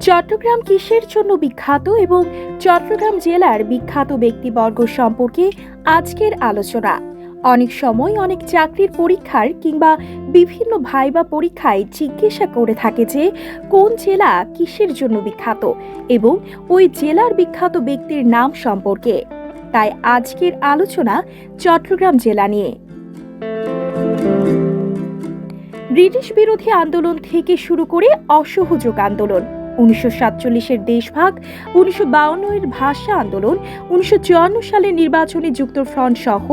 চট্টগ্রাম কিসের জন্য বিখ্যাত এবং চট্টগ্রাম জেলার বিখ্যাত ব্যক্তিবর্গ সম্পর্কে আজকের আলোচনা। অনেক সময় অনেক চাকরির পরীক্ষার কিংবা বিভিন্ন ভাইবা পরীক্ষায় জিজ্ঞাসা করে থাকে যে, কোন জেলা কিসের জন্য বিখ্যাত এবং ওই জেলার বিখ্যাত ব্যক্তির নাম সম্পর্কে। তাই আজকের আলোচনা চট্টগ্রাম জেলা নিয়ে। ব্রিটিশ বিরোধী আন্দোলন থেকে শুরু করে অসহযোগ আন্দোলন, উনিশশো সাতচল্লিশের দেশভাগ, উনিশশো বাউন্নের ভাষা আন্দোলন, উনিশশো চুয়ান্ন সালের নির্বাচনে যুক্তফ্রন্ট সহ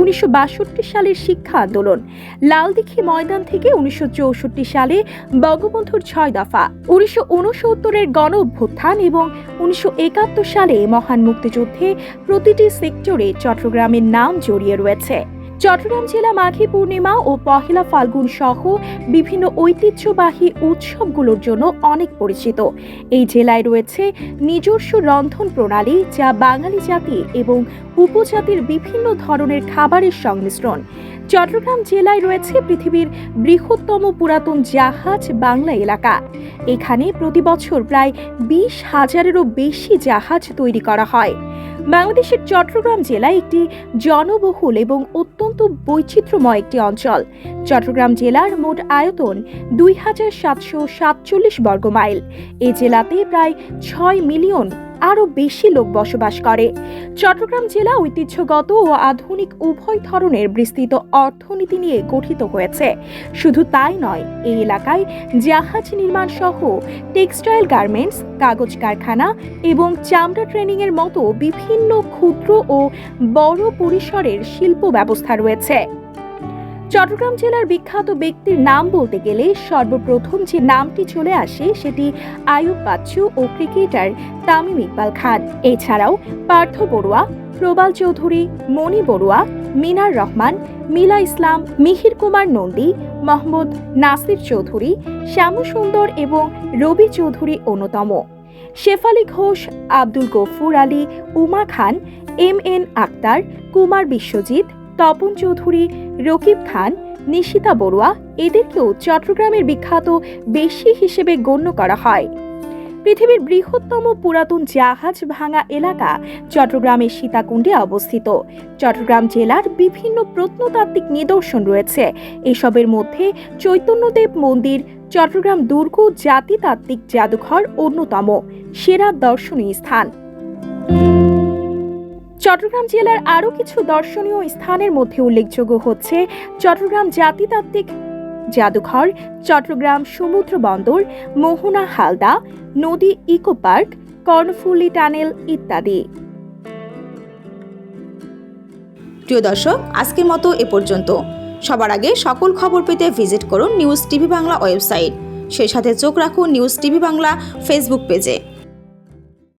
উনিশশো বাষট্টি সালের শিক্ষা আন্দোলন। লালদিঘি ময়দান থেকে উনিশশো চৌষট্টি সালে বঙ্গবন্ধুর ছয় দফা, উনিশশো উনসত্তরের গণ অভ্যুত্থান এবং উনিশশো একাত্তর সালে মহান মুক্তিযুদ্ধে প্রতিটি সেক্টরে চট্টগ্রামের নাম জড়িয়ে রয়েছে। চট্টগ্রাম জেলা মাঘী পূর্ণিমা ও পহেলা ফাল্গুন সহ বিভিন্ন ঐতিহ্যবাহী উৎসবগুলোর জন্য অনেক পরিচিত। এই জেলায় রয়েছে নিজস্ব রন্ধন প্রণালী যা বাঙালি জাতি এবং উপজাতির বিভিন্ন ধরনের খাবারের সংমিশ্রণ। চট্টগ্রাম জেলায় রয়েছে পৃথিবীর বৃহত্তম পুরাতন জাহাজ বাংলা এলাকা। এখানে প্রতি বছর প্রায় বিশ হাজারেরও বেশি জাহাজ তৈরি করা হয়। বাংলাদেশের চট্টগ্রাম জেলা একটি জনবহুল এবং অত্যন্ত বৈচিত্র্যময় একটি অঞ্চল। চট্টগ্রাম জেলার মোট আয়তন দুই হাজার সাতশো সাতচল্লিশ বর্গ মাইল এই জেলাতে প্রায় ছয় মিলিয়ন আরও বেশি লোক বসবাস করে। চট্টগ্রাম জেলা ঐতিহ্যগত ও আধুনিক উভয় ধরনের বিস্তৃত অর্থনীতি নিয়ে গঠিত হয়েছে। শুধু তাই নয়, এই এলাকায় জাহাজ নির্মাণ সহ টেক্সটাইল গার্মেন্টস, কাগজ কারখানা এবং চামড়া ট্রেনিংয়ের মতো বিভিন্ন ক্ষুদ্র ও বড় পরিসরের শিল্প ব্যবস্থা রয়েছে। চট্টগ্রাম জেলার বিখ্যাত ব্যক্তির নাম বলতে গেলে সর্বপ্রথম যে নামটি চলে আসে সেটি আয়ুব বাচ্চু ও ক্রিকেটার তামিম ইকবাল খান। এছাড়াও পার্থ বড়ুয়া, প্রবাল চৌধুরী, মণি বড়ুয়া, মিনার রহমান, মিলা ইসলাম, মিহির কুমার নন্দী, মোহাম্মদ নাসির চৌধুরী, শ্যামু সুন্দর এবং রবি চৌধুরী অন্যতম। Shefali Ghosh, Abdul Gafur Ali, Uma Khan, M N Akhtar, Kumar Biswajit, Tapan Chowdhury, Rakib Khan, Nishita Barua. এদেরকেও চট্টগ্রামের বিখ্যাত বেশি হিসেবে গণ্য করা হয়। পৃথিবীর বৃহত্তম পুরাতন জাহাজ ভাঙা এলাকা চট্টগ্রামের সীতাকুণ্ডে অবস্থিত। চট্টগ্রাম জেলার বিভিন্ন প্রত্নতাত্ত্বিক নিদর্শন রয়েছে। এসবের মধ্যে চৈতন্যদেব মন্দির, চট্টগ্রাম দুর্গ জাতিতাত্ত্বিক জাদুঘর অন্যতম, সেরা দর্শনীয় স্থান। চট্টগ্রাম জেলার আরও কিছু দর্শনীয় স্থানের মধ্যে উল্লেখযোগ্য হচ্ছে চট্টগ্রাম জাতিতাত্ত্বিক জাদুঘর, চট্টগ্রাম সমুদ্র বন্দর, মোহনা হালদা, নদী ইকো পার্ক, কর্ণফুলি টানেল ইত্যাদি। প্রিয় দর্শক, আজকের মতো এ পর্যন্ত। সবার আগে সকল খবর পেতে ভিজিট করুন নিউজ টিভি বাংলা ওয়েবসাইট। সেই সাথে চোখ রাখুন নিউজ টিভি বাংলা ফেসবুক পেজে।